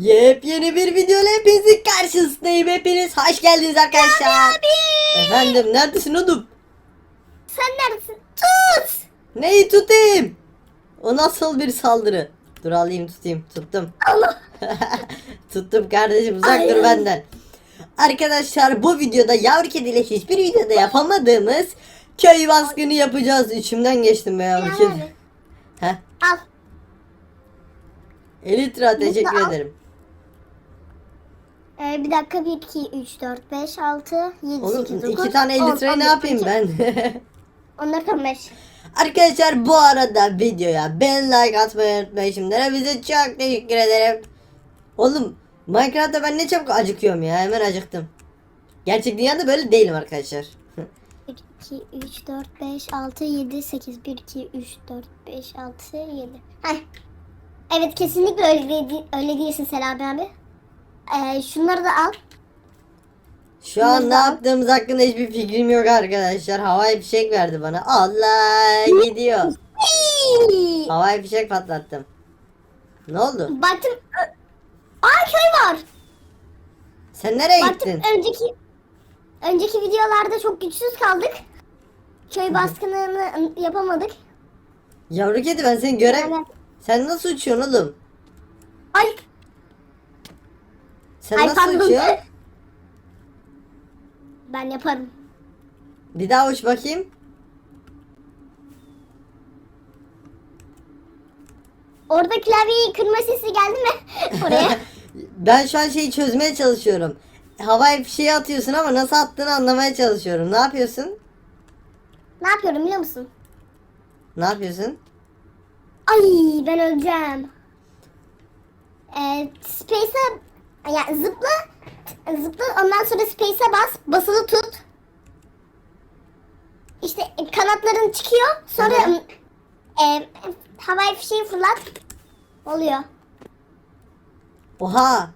Yepyeni bir video ile hepinizin karşınızdayım. Hepiniz hoş geldiniz arkadaşlar. Efendim neredesin oğlum? Sen neredesin? Tut! Neyi tutayım? O nasıl bir saldırı? Dur alayım tutayım. Tuttum. Allah. Tuttum kardeşim uzak dur Ay. benden. Arkadaşlar bu videoda yavru kediyle hiçbir videoda yapamadığımız köy baskını yapacağız. İçimden geçtim be yavru Selam kedi. abi. Heh. Al. Elitra teşekkür al. ederim. Ee, bir dakika 1, 2, 3, 4, 5, 6, 7, Oğlum 8, 9, iki tane elitrayı ne yapayım ben? Onlar 15. Arkadaşlar bu arada videoya ben like atmayı unutmayın şimdiden. Bize çok teşekkür ederim. Oğlum Minecraft'ta ben ne çabuk acıkıyorum ya hemen acıktım. Gerçek dünyada böyle değilim arkadaşlar. 1, 2, 3, 4, 5, 6, 7, 8, 1, 2, 3, 4, 5, 6, 7. Heh. Evet kesinlikle öyle, değil, öyle değilsin Selami abi. Ee, şunları da al. Şu an ne yaptığımız hakkında hiçbir fikrim yok arkadaşlar. Havai fişek verdi bana. Allah gidiyor. Hii! Havai fişek patlattım. Ne oldu? Baktım. ö- Aa köy var. Sen nereye Baktım gittin? önceki önceki videolarda çok güçsüz kaldık. Köy baskınını yapamadık. Yavru kedi ben seni. Evet. Sen nasıl uçuyorsun oğlum? Ay, Sen ay nasıl pardon. uçuyorsun? Ben yaparım. Bir daha uç bakayım. Orada klavyeyi kırma sesi geldi mi oraya? ben şu an şeyi çözmeye çalışıyorum. Havai fişeği atıyorsun ama nasıl attığını anlamaya çalışıyorum. Ne yapıyorsun? ne yapıyorum biliyor musun? Ne yapıyorsun? Ay ben öleceğim. Ee, space'e yani zıpla zıpla ondan sonra space'e bas basılı tut. İşte e, kanatların çıkıyor sonra Hı e, havai fişeği fırlat. Oluyor. Oha!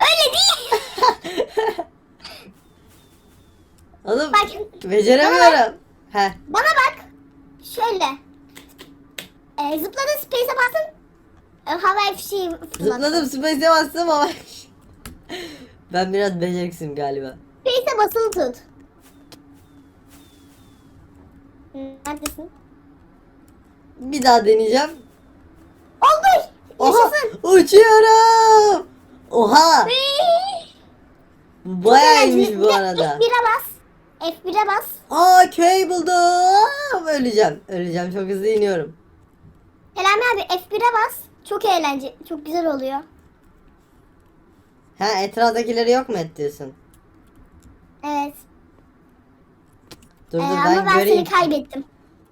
Öyle değil. Oğlum Bak. beceremiyorum. Heh. Bana bak. Şöyle. E, zıpladın space'e bastın. E, havai fişeği fırlat. Zıpladım space'e bastım ama. ben biraz beceriksizim galiba. Space'e basılı tut. Neredesin? Bir daha deneyeceğim. Oldu. Oha! Yaşasın. Uçuyorum! Oha! Bayağı iyiymiş bu arada. F1'e bas. F1'e bas. Aa köy buldum. Öleceğim. Öleceğim. Çok hızlı iniyorum. Selami abi F1'e bas. Çok eğlenceli. Çok güzel oluyor. Ha etraftakileri yok mu et diyorsun? Evet. Dur Ee, dur ama ben, ben göreyim. seni kaybettim.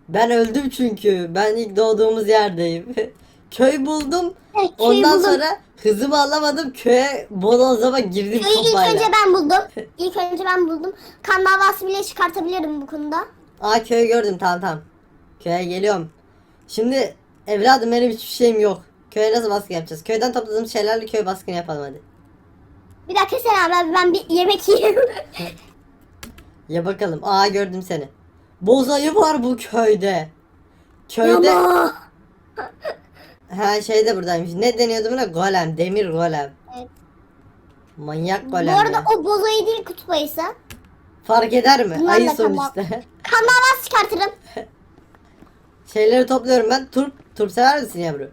Ben öldüm çünkü. Ben ilk doğduğumuz yerdeyim. Köy buldum. Evet, köyü Ondan buldum. sonra hızımı alamadım. Köye bodozlama girdim Köyü ilk önce ben buldum. İlk önce ben buldum. Kan davası bile çıkartabilirim bu konuda. Aa köyü gördüm tamam tamam. Köye geliyorum. Şimdi evladım benim hiçbir şeyim yok. Köye nasıl baskın yapacağız? Köyden topladığımız şeylerle köy baskını yapalım hadi. Bir dakika Selami abi ben bir yemek yiyeyim. Ya bakalım. Aa gördüm seni. Bozayı var bu köyde. Köyde Yama. ha şey de buradaymış. Ne deniyordu buna? Golem, demir golem. Evet. Manyak Bu golem. arada ya. o bozayı değil kutup ayısı. Fark eder mi? Bunlar Ayı sonuçta. Kan davası çıkartırım. Şeyleri topluyorum ben. Turp, turp sever misin yavru?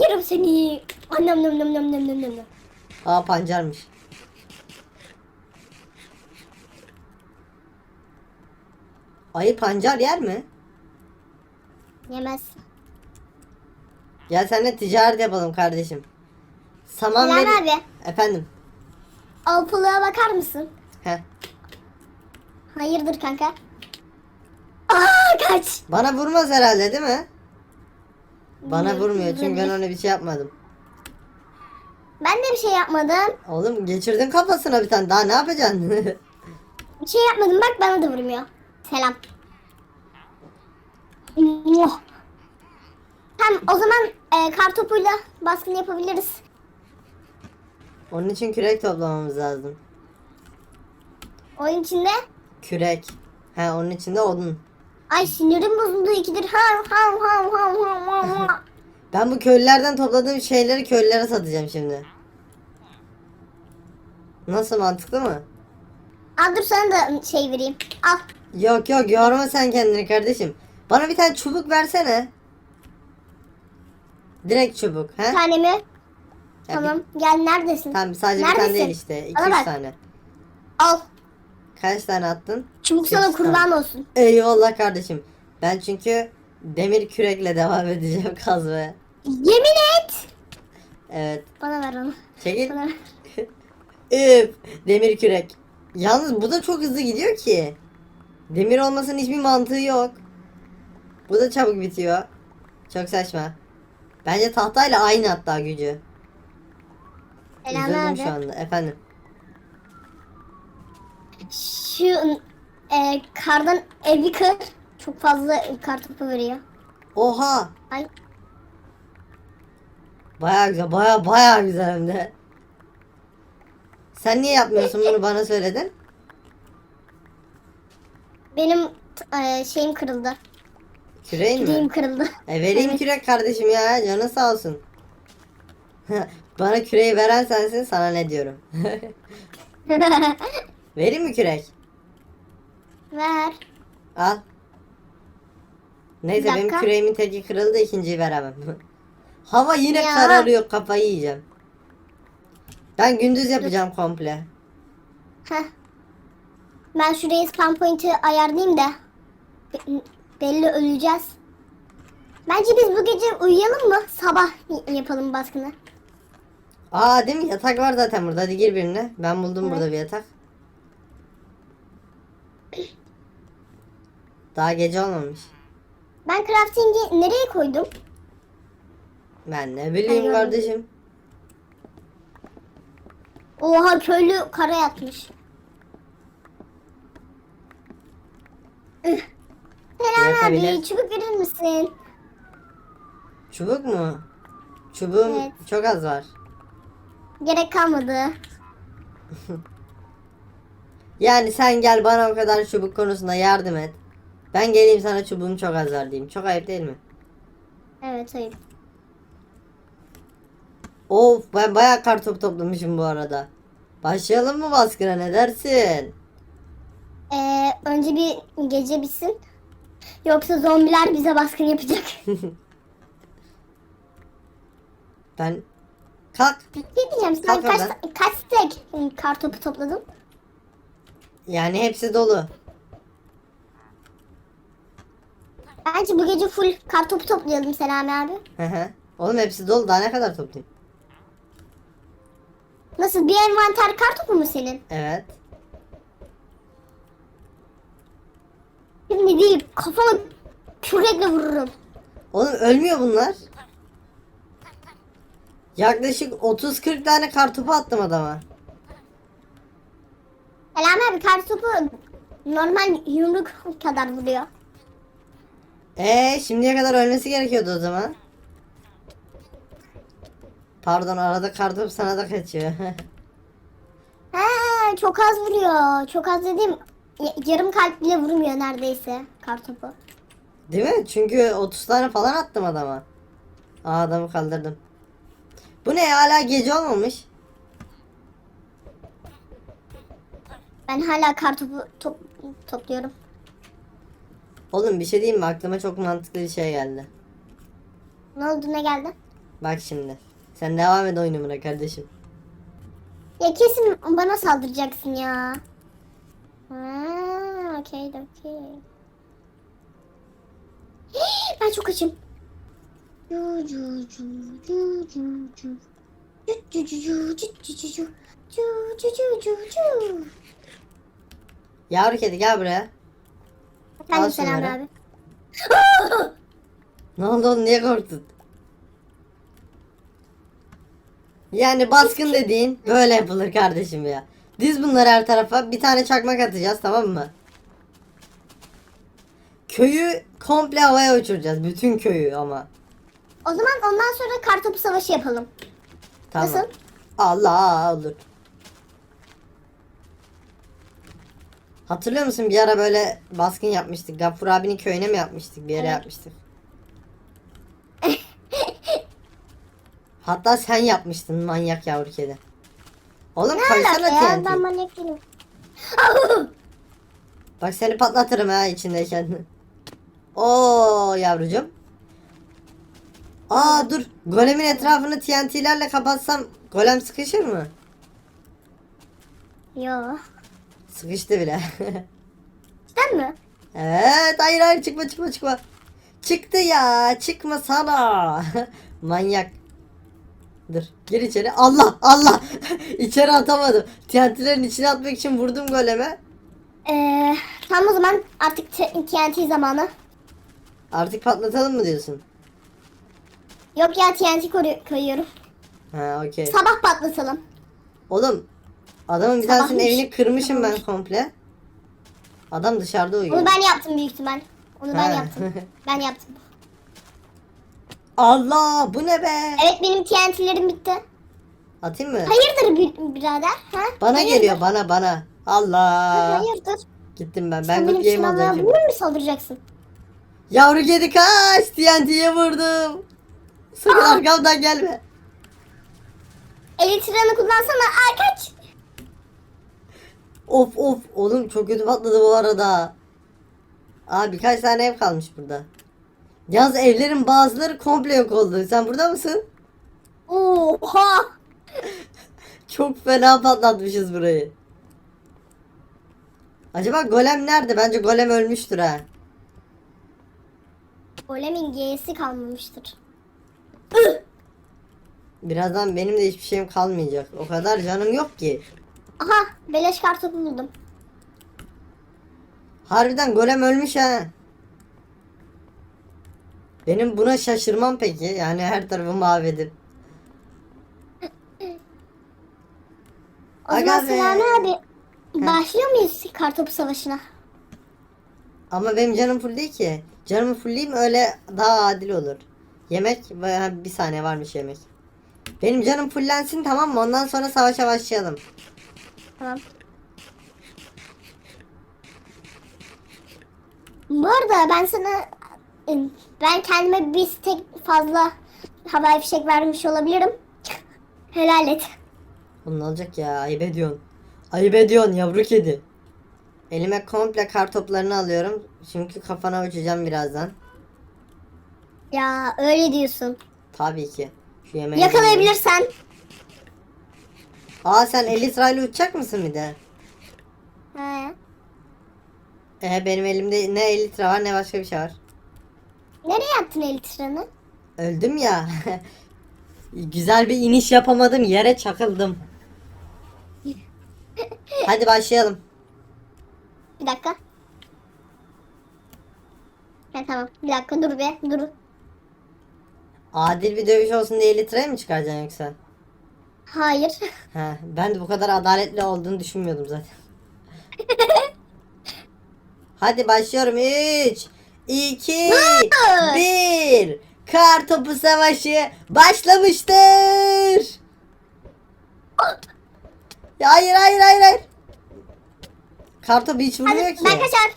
Yerim seni. Annem nem nem nem nem nem nem. Aa pancarmış. Ayı pancar yer mi? Yemez. Gel seninle ticaret yapalım kardeşim. Saman Bilal ver. abi. Efendim. Al pılığa bakar mısın? Heh. Hayırdır kanka? Aa kaç. Bana vurmaz herhalde değil mi? Bana vurmuyor çünkü ben ona bir şey yapmadım. Ben de bir şey yapmadım. Oğlum geçirdin kafasına bir tane daha ne yapacaksın? Bir şey yapmadım bak bana da vurmuyor. Selam. Muah. Tamam o zaman e, kar topuyla baskın yapabiliriz. Onun için kürek toplamamız lazım. Oyun içinde. Kürek. He onun için de odun. Ay sinirim bozuldu ikidir. Ha ha ha ha ha ha ha. Ben bu köylülerden topladığım şeyleri köylülere satacağım şimdi. Nasıl mantıklı mı? Al dur sana da şey vereyim. Al. Yok yok yorma sen kendini kardeşim. Bana bir tane çubuk versene. Direkt çubuk. He? Bir tane mi? Ya Tamam. Gel neredesin? bir- tamam sadece bir tane Neredesin? değil işte. İki Bana üç bak. tane. Al. Kaç tane attın? Çubuk sana kurban tane. olsun. Eyvallah kardeşim. Ben çünkü demir kürekle devam edeceğim kazmaya. Yemin et. Evet. Bana ver onu. Çekil. Bana ver. Üf, demir kürek. Yalnız bu da çok hızlı gidiyor ki. Demir olmasının hiçbir mantığı yok. Bu da çabuk bitiyor. Çok saçma. Bence tahtayla aynı hatta gücü. Selam Üzüldüm şu abi. anda. Efendim. Şu e, kardan evi kır. Çok fazla kar topu veriyor. Oha. Ay. Baya güzel. Baya baya güzel hem de. Sen niye yapmıyorsun bunu bana söyledin? Benim e, şeyim kırıldı. Küreğin mi? Küreğim kırıldı. E vereyim Evet. kürek kardeşim ya. Canın sağ olsun. Bana küreği veren sensin sana ne diyorum. vereyim mi kürek? ver. Al. Neyse Bir benim dakika. küreğimin teki kırıldı ikinciyi veremem. Hava yine Ya. kararıyor kafayı yiyeceğim. Ben gündüz yapacağım komple. Heh. Ben şuraya spam point'i ayarlayayım da. Be- belli öleceğiz. Bence biz bu gece uyuyalım mı? Sabah y- yapalım baskını. Aa değil mi yatak var zaten burada hadi gir birine. Ben buldum burada bir yatak. Daha gece olmamış. Ben crafting'i nereye koydum? Ben ne bileyim Ay, kardeşim. Oha köylü kara yatmış. Üh. Abi çubuk verir misin? Çubuk mu? Çubuğum Evet. çok az var. Gerek kalmadı. Yani sen gel bana o kadar çubuk konusunda yardım et. Ben geleyim sana çubuğum çok az var diyeyim. Çok ayıp değil mi? Evet hayır. Of ben bayağı kartop toplamışım bu arada. Başlayalım mı baskına ne dersin? Ee, önce bir gece bitsin. Yoksa zombiler bize baskın yapacak. Ben kalk. ne diyeceğim sen Kalk kaç, oradan. kaç tek kar topu topladın? Yani hepsi dolu. Bence bu gece full kar topu toplayalım Selami abi. Hı hı. Oğlum hepsi dolu daha ne kadar toplayayım? Nasıl bir envanter kar topu mu senin? Evet. Şimdi değil kafama kürekle vururum. Oğlum ölmüyor bunlar. Yaklaşık 30-40 tane kartopu attım adama. Selami abi kar topu normal yumruk kadar vuruyor. Ee şimdiye kadar ölmesi gerekiyordu o zaman. Pardon arada kartop sana da kaçıyor. He çok az vuruyor. Çok az dediğim y- yarım kalp bile vurmuyor neredeyse kar topu. Değil mi? Çünkü 30 tane falan attım adama. Aa adamı kaldırdım. Bu ne ya? hala gece olmamış. Ben hala kar topu top, topluyorum. Oğlum bir şey diyeyim mi? Aklıma çok mantıklı bir şey geldi. Ne oldu ne geldi? Bak şimdi. Sen devam et oyunumuna kardeşim. Ya kesin bana saldıracaksın ya. Ha, okey okey. Ben çok açım. Yavru kedi gel buraya. Al Selam şunları. abi. Ne oldu oğlum niye korktun? Yani baskın dediğin böyle yapılır kardeşim ya. Diz bunları her tarafa bir tane çakmak atacağız tamam mı? Köyü komple havaya uçuracağız. Bütün köyü ama. O zaman ondan sonra kartopu savaşı yapalım. Tamam. Nasıl? Allah olur. Hatırlıyor musun bir ara böyle baskın yapmıştık. Gaffur abinin köyüne mi yapmıştık? Bir yere Evet. yapmıştık. Hatta sen yapmıştın manyak yavru kedi. Oğlum koysana ya? TNT. Ben manyak değilim. Bak seni patlatırım ha içindeyken. Oo yavrucum. Aa dur. Golemin etrafını TNT'lerle kapatsam golem sıkışır mı? Yo. Sıkıştı bile. Sen mi? evet hayır hayır çıkma çıkma çıkma. Çıktı ya çıkma sana. Manyak. Dur gir içeri. Allah Allah. içeri atamadım. TNT'lerin içine atmak için vurdum goleme. Ee, tamam o zaman artık TNT zamanı. Artık patlatalım mı diyorsun? Yok ya TNT koyuyorum. Ha okey. Sabah patlatalım. Oğlum adamın bir tanesinin Sabahmış. evini kırmışım ben komple. Adam dışarıda uyuyor. Onu ben yaptım büyük ihtimal. Onu ben yaptım. Ben yaptım. Allah bu ne be? Evet benim TNT'lerim bitti. Atayım mı? Hayırdır bir- birader? Ha? Bana Hayırdır? geliyor bana bana. Allah. Hayırdır? Gittim ben. Sen Ben benim good game silahlarıma alacağım bunu mu saldıracaksın? Yavru kedi kaç. TNT'ye vurdum. Sakın Aa. arkamdan gelme. Elitranı kullansana. Ay kaç. Of of. Oğlum çok kötü patladı bu arada. Abi birkaç tane ev kalmış burada. Yalnız evlerin bazıları komple yok oldu. Sen burada mısın? Oha. Çok fena patlatmışız burayı. Acaba golem nerede? Bence golem ölmüştür ha. Golemin G'si kalmamıştır. Birazdan benim de hiçbir şeyim kalmayacak. O kadar canım yok ki. Aha beleş kartopu buldum. Harbiden golem ölmüş ha. Benim buna şaşırmam peki. Yani her tarafı mahvedip. O zaman. Selami abi başlıyor muyuz kartopu savaşına? Ama benim canım full değil ki. Canımı fullleyeyim öyle daha adil olur. Yemek bir saniye varmış yemek. Benim canım fullensin tamam mı? Ondan sonra savaşa başlayalım. Tamam. Bu arada ben sana ben kendime bir tek fazla havai fişek vermiş olabilirim. Helal et. Oğlum ne olacak ya? Ayıp ediyorsun. Ayıp ediyorsun yavru kedi. Elime komple kar toplarını alıyorum. Çünkü kafana uçacağım birazdan. Ya öyle diyorsun. Tabii ki. Şu yemeği Yakalayabilirsen. Aa sen Elytra ile uçacak mısın bir de? He. Ee, benim elimde ne Elytra var ne başka bir şey var. Nereye attın elitranı? Öldüm ya. Güzel bir iniş yapamadım. Yere çakıldım. Hadi başlayalım. Bir dakika. Ha, tamam. Bir dakika dur be. Dur. Adil bir dövüş olsun diye Elytra'yı mı çıkaracaksın yoksa? Hayır. He, ben de bu kadar adaletli olduğunu düşünmüyordum zaten. Hadi başlıyorum. 3 2 1 Kar topu savaşı başlamıştır. Ya hayır hayır hayır hayır. Kar topu hiç vurmuyor Hadi ki. ben kaçar.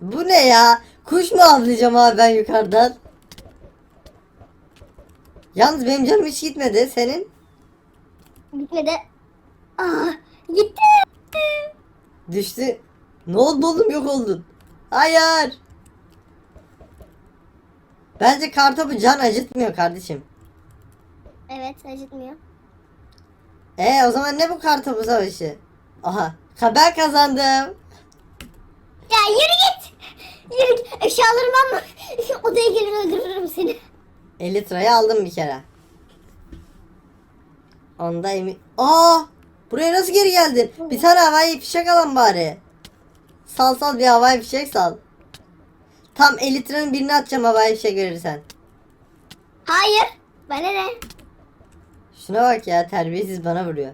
Bu ne ya? Kuş mu avlayacağım abi ben yukarıdan? Yalnız benim canım hiç gitmedi. Senin? Gitmedi. Aa, gitti. Düştü. Ne oldu oğlum yok oldun. Hayır. Bence kartopu can acıtmıyor kardeşim. Evet acıtmıyor. E o zaman ne bu kartopu savaşı? Aha. Ha, ben kazandım. Ya yürü git. Yürü git. Eşyalarımı alma. Odaya gelir öldürürüm seni. Elitra'yı aldım bir kere. Onda emin... Aa! Buraya nasıl geri geldin? Bir tane havai fişek alan bari. Sal sal bir havai fişek sal. Tam Elitra'nın birini atacağım havai fişek verirsen. Hayır. Bana ne? Şuna bak ya terbiyesiz bana vuruyor.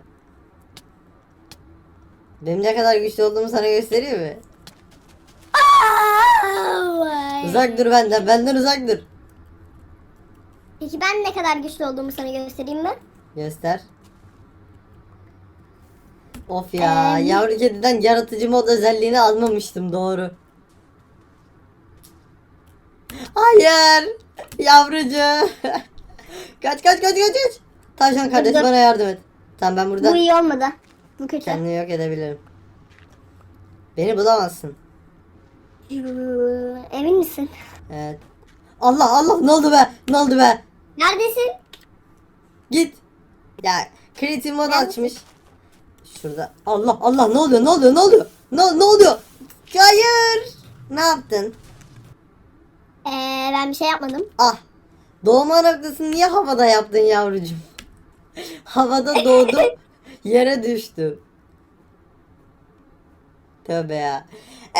Benim ne kadar güçlü olduğumu sana? Aa, vay. Uzak dur benden, benden uzak dur. Peki ben ne kadar güçlü olduğumu sana göstereyim mi? Göster. Of ya, Em. yavru kediden yaratıcı mod özelliğini almamıştım doğru. Hayır, yavrucu. Kaç kaç kaç kaç kaç. Tavşan kardeş Dur. bana yardım et. Tamam ben Bu burada iyi olmadı. Bu kötü. kendimi yok edebilirim. Beni bulamazsın. Emin misin? Evet. Allah Allah ne oldu be? Ne oldu be? Neredesin? Git. Ya creative mod Neredesin? açmış. Şurada. Allah Allah ne oluyor? Ne oluyor? Ne oluyor? Ne ne oluyor? Hayır. Ne yaptın? Ee, ben bir şey yapmadım. Ah. Doğma noktasını niye havada yaptın yavrucuğum? havada doğdum. yere düştüm. Tövbe ya.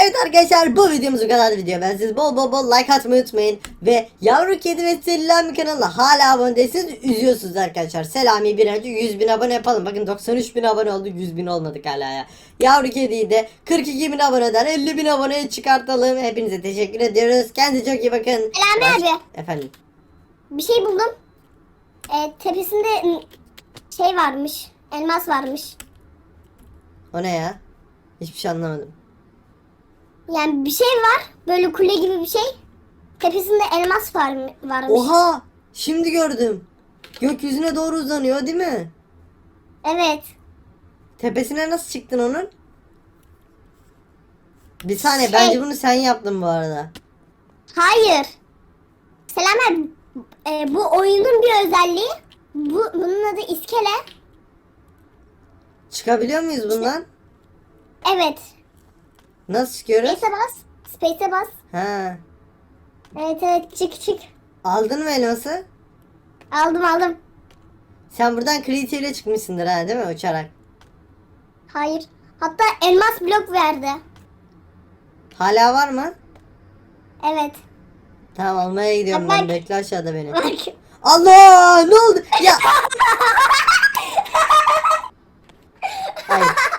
Evet arkadaşlar bu videomuz bu kadar video. Ben siz bol bol bol like atmayı unutmayın. Ve yavru kedi ve Selami kanalına hala abone değilseniz üzüyorsunuz arkadaşlar. Selami bir önce 100 bin abone yapalım. Bakın 93 bin abone oldu 100 bin olmadık hala ya. Yavru kediyi de 42 bin aboneden 50 bin aboneye çıkartalım. Hepinize teşekkür ediyoruz. Kendinize çok iyi bakın. Selami abi. Efendim. Bir şey buldum. Ee, tepesinde şey varmış. Elmas varmış. O ne ya? Hiçbir şey anlamadım. Yani bir şey var. Böyle kule gibi bir şey. Tepesinde elmas var, varmış. Oha! Şimdi gördüm. Gökyüzüne doğru uzanıyor değil mi? Evet. Tepesine nasıl çıktın onun? Bir saniye Şey- bence bunu sen yaptın bu arada. Hayır. Selam abi. Ee, bu oyunun bir özelliği. Bu, bunun adı iskele. Çıkabiliyor muyuz bundan? Evet. Nasıl çıkıyoruz? Space'e bas. Space'e bas. Ha. Evet evet çık çık. Aldın mı elması? Aldım aldım. Sen buradan Kriti ile çıkmışsındır ha değil mi uçarak? Hayır. Hatta elmas blok verdi. Hala var mı? Evet. Tamam almaya gidiyorum ben bak. bekle aşağıda beni. Bak. Allah ne oldu? Ya. Hayır